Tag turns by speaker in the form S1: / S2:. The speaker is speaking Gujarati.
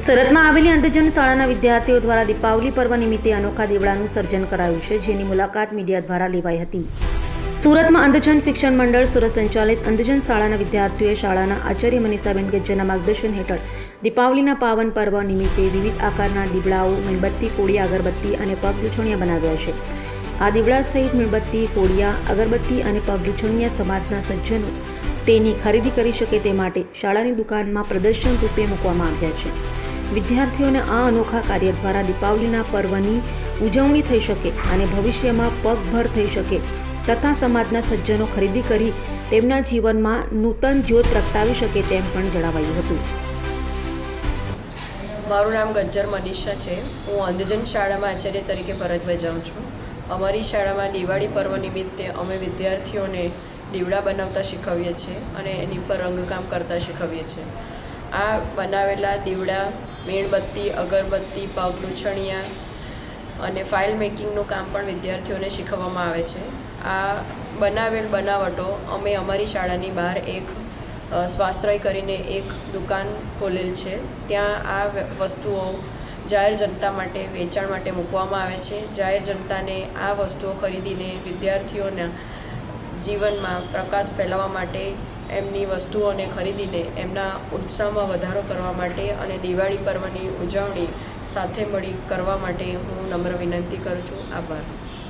S1: સુરતમાં આવેલી અંધજન શાળાના વિદ્યાર્થીઓ દ્વારા દીપાવલી પર્વ નિમિત્તે અનોખા દીવડાનું સર્જન કરાયું છે, જેની મુલાકાત મીડિયા દ્વારા લેવાઈ હતી. સુરતમાં અંધજન શિક્ષણ મંડળ સુરત સંચાલિત અંધજન શાળાના વિદ્યાર્થીઓએ શાળાના આચાર્ય મનીષાબેન ગજ્જરના માર્ગદર્શન હેઠળ દીપાવલીના પાવન પર્વ નિમિત્તે વિવિધ આકારના દીવડાઓ, મીણબત્તી કોળી અગરબત્તી અને પગલૂછણિયા બનાવ્યા છે. આ દીવડા સહિત મીણબત્તી, કોળિયા, અગરબત્તી અને પગલૂછણિયા સમાજના સજ્જનો તેની ખરીદી કરી શકે તે માટે શાળાની દુકાનમાં પ્રદર્શન રૂપે મૂકવામાં આવ્યા છે. વિદ્યાર્થીઓને આ અનોખા કાર્ય દ્વારા દીપાવલીના પર્વની ઉજવણી થઈ શકે અને ભવિષ્યમાં પગભર થઈ શકે. તથા સમાજના સજ્જનો ખરીદી કરી તેમના જીવનમાં નૂતન જ્યોત પ્રગટાવી શકે તેમ પણ જણાવાયું હતું.
S2: મારું નામ ગજ્જર મનીષા છે. હું અંધજન શાળામાં આચાર્ય તરીકે ફરજ બજાવું છું. અમારી શાળામાં દિવાળી પર્વ નિમિત્તે અમે વિદ્યાર્થીઓને દીવડા બનાવતા શીખવીએ છીએ અને એની પર રંગકામ કરતા શીખવીએ છીએ. આ બનાવેલા દીવડા, મીણબત્તી, અગરબત્તી, પગ લૂછણિયા અને ફાઇલ મેકિંગનું કામ પણ વિદ્યાર્થીઓને શીખવવામાં આવે છે. આ બનાવેલ બનાવટો અમે અમારી શાળાની બહાર એક સ્વાશ્રય કરીને એક દુકાન ખોલેલ છે. ત્યાં આ વસ્તુઓ જાહેર જનતા માટે વેચાણ માટે મૂકવામાં આવે છે. જાહેર જનતાને આ વસ્તુઓ ખરીદીને વિદ્યાર્થીઓના જીવનમાં પ્રકાશ ફેલાવવા માટે એમની વસ્તુઓને ખરીદીને એમના ઉત્સાહમાં વધારો કરવા માટે અને દિવાળી પર્વની ઉજવણી સાથે મળી કરવા માટે હું નમ્ર વિનંતી કરું છું. આભાર.